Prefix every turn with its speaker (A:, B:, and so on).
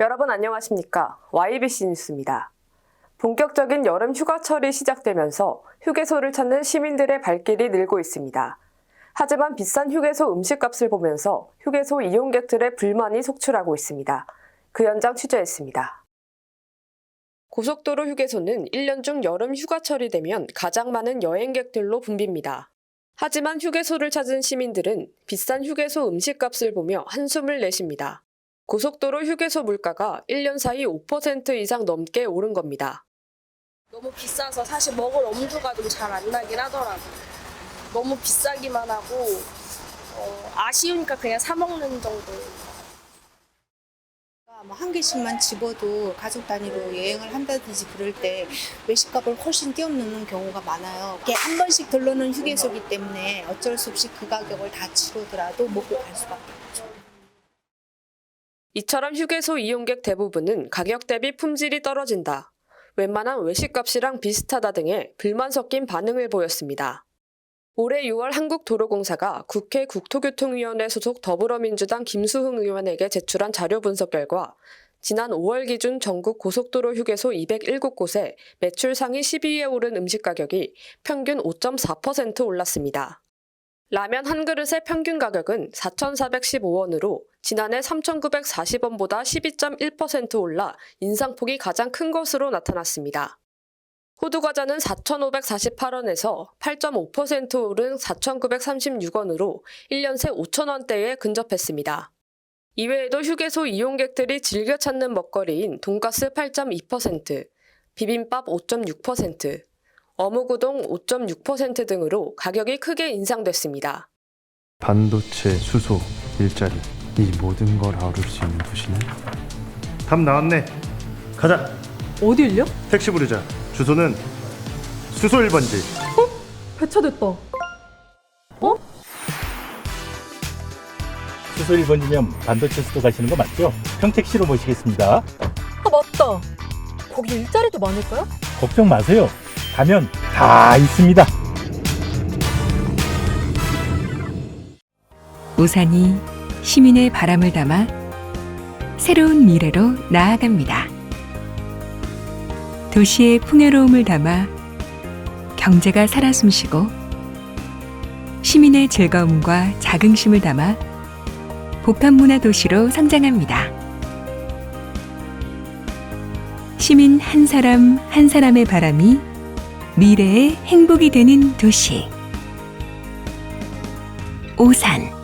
A: 여러분 안녕하십니까? YBC 뉴스입니다. 본격적인 여름 휴가철이 시작되면서 휴게소를 찾는 시민들의 발길이 늘고 있습니다. 하지만 비싼 휴게소 음식값을 보면서 휴게소 이용객들의 불만이 속출하고 있습니다. 그 현장 취재했습니다. 고속도로 휴게소는 1년 중 여름 휴가철이 되면 가장 많은 여행객들로 붐빕니다. 하지만 휴게소를 찾은 시민들은 비싼 휴게소 음식값을 보며 한숨을 내쉽니다. 고속도로 휴게소 물가가 1년 사이 5% 이상 넘게 오른 겁니다.
B: 너무 비싸서 사실 먹을 엄두가 좀 잘 안 나긴 하더라고요. 너무 비싸기만 하고 어, 아쉬우니까 그냥 사 먹는 정도.
C: 뭐한 개씩만 집어도 가족 단위로 여행을 한다든지 그럴 때 외식값을 훨씬 뛰어넘는 경우가 많아요. 이게 한 번씩 들러는 휴게소이기 때문에 어쩔 수 없이 그 가격을 다 치르더라도 먹고 갈 수밖에 없죠.
A: 이처럼 휴게소 이용객 대부분은 가격 대비 품질이 떨어진다. 웬만한 외식값이랑 비슷하다 등의 불만 섞인 반응을 보였습니다. 올해 6월 한국도로공사가 국회 국토교통위원회 소속 더불어민주당 김수흥 의원에게 제출한 자료 분석 결과 지난 5월 기준 전국 고속도로 휴게소 207곳에 매출 상위 10위에 오른 음식 가격이 평균 5.4% 올랐습니다. 라면 한 그릇의 평균 가격은 4,415원으로 지난해 3,940원보다 12.1% 올라 인상폭이 가장 큰 것으로 나타났습니다. 호두과자는 4,548원에서 8.5% 오른 4,936원으로 1년 새 5,000원대에 근접했습니다. 이외에도 휴게소 이용객들이 즐겨 찾는 먹거리인 돈가스 8.2%, 비빔밥 5.6%, 어묵우동 5.6% 등으로 가격이 크게 인상됐습니다.
D: 반도체, 수소, 일자리 이 모든 걸 아우를 수 있는 도시는 답 나왔네 가자
E: 어딜요?
D: 택시 부르자 주소는 수소 1번지
E: 배차됐다.
F: 수소 1번이면 반도체 수도 가시는 거 맞죠? 평택시로 모시겠습니다.
E: 아 맞다. 거기 일자리도 많을까요?
F: 걱정 마세요. 가면 다 있습니다.
G: 우산이 시민의 바람을 담아 새로운 미래로 나아갑니다. 도시의 풍요로움을 담아 경제가 살아 숨쉬고 시민의 즐거움과 자긍심을 담아 복합문화 도시로 성장합니다. 시민 한 사람 한 사람의 바람이 미래의 행복이 되는 도시. 오산